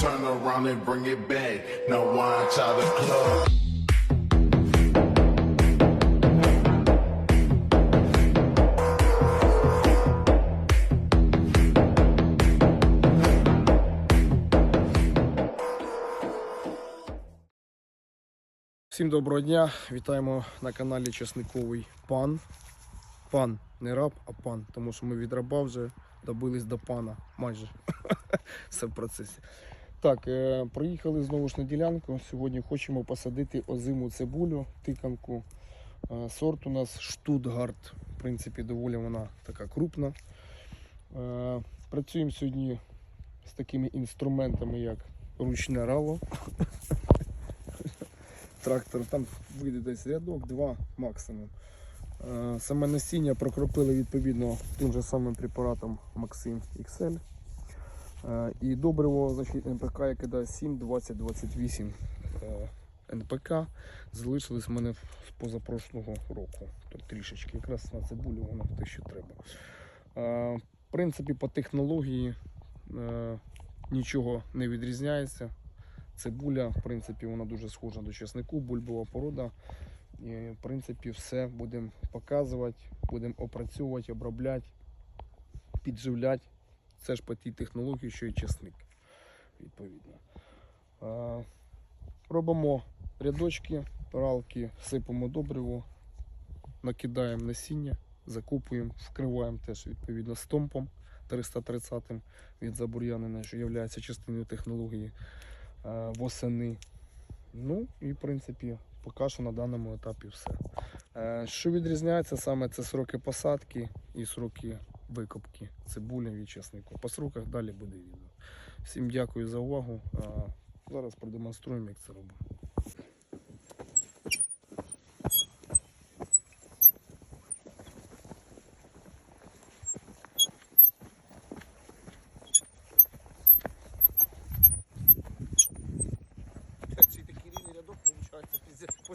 turn around and bring it back. Now watch out the club. Всім доброго дня! Вітаємо на каналі Чесниковий пан. Пан, не раб, а пан. Тому що ми від раба вже добились до пана. Майже все в процесі. Так, е, приїхали знову ж на ділянку. Сьогодні хочемо посадити озиму цибулю, тиканку. Е, сорт у нас Штутгарт. В принципі, доволі вона така крупна. Е, працюємо сьогодні з такими інструментами, як ручне рало. трактор, там вийде десь рядок, два максимум. Саме насіння прокропили відповідно тим же самим препаратом Maxim XL. Е, І добриво значить, НПК, яке дає 7, 20, 28 е, НПК. Залишилось в мене з позапрошлого року. Тут трішечки. Якраз на цибулю воно те, що треба. Е, В принципі, по технології е, нічого не відрізняється. Цибуля, в принципі, вона дуже схожа до чеснику, бульбова порода. І, в принципі, все будемо показувати, будемо опрацьовувати, обробляти, підживляти. Це ж по тій технології, що і чесник, відповідно. Робимо рядочки, ралки, сипемо добриво, накидаємо насіння, закупуємо, вкриваємо теж відповідно стомпом 330 від забур'янина, що є частиною технології е, восени. Ну і в принципі поки що на даному етапі все. Е, Що відрізняється саме це сроки посадки і сроки викопки цибулі від часнику. По сроках далі буде відео. Всім дякую за увагу. Зараз продемонструємо, як це робимо.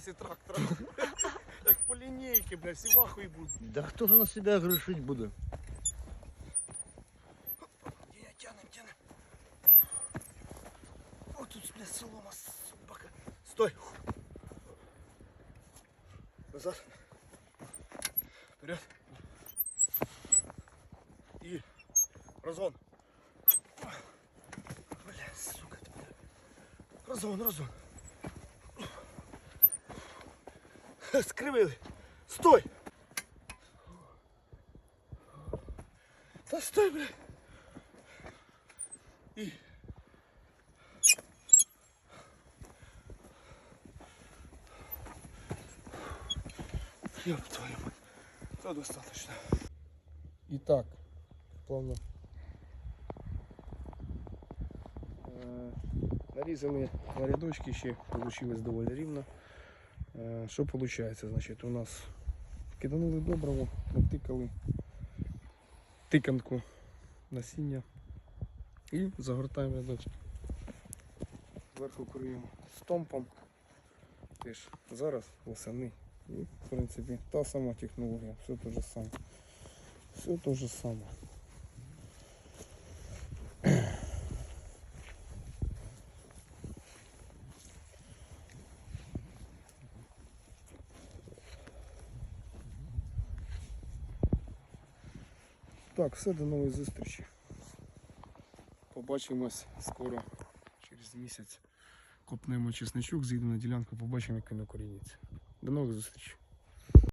Після трактора. Як по лінійці, бля, всі вахуї будуть. Да хто ж на себе грошить буде? Бля, солома, собака. Стой. Назад. Вперед. И разгон. Бля, сука. ты, бля. Разгон, разгон. Скривили. Стой. Та стой, бля. І. Ёб твою мать. То достаточно. Итак, плавно. Е, Нарізали на рядочки ще, вийшло доволі рівно. Е, Що виходить? Значить, у нас киданули добриво, натикали тиканку насіння і загортаємо рядочки. Зверху криємо стомпом. Теж зараз восени. І в принципі та сама технологія, все те же саме. Все те же саме. Так, все, до нової зустрічі. Побачимось скоро, через місяць. Копнемо чесничок, з'їдемо на ділянку, побачимо, як він укоріниться. До нових зустрічей.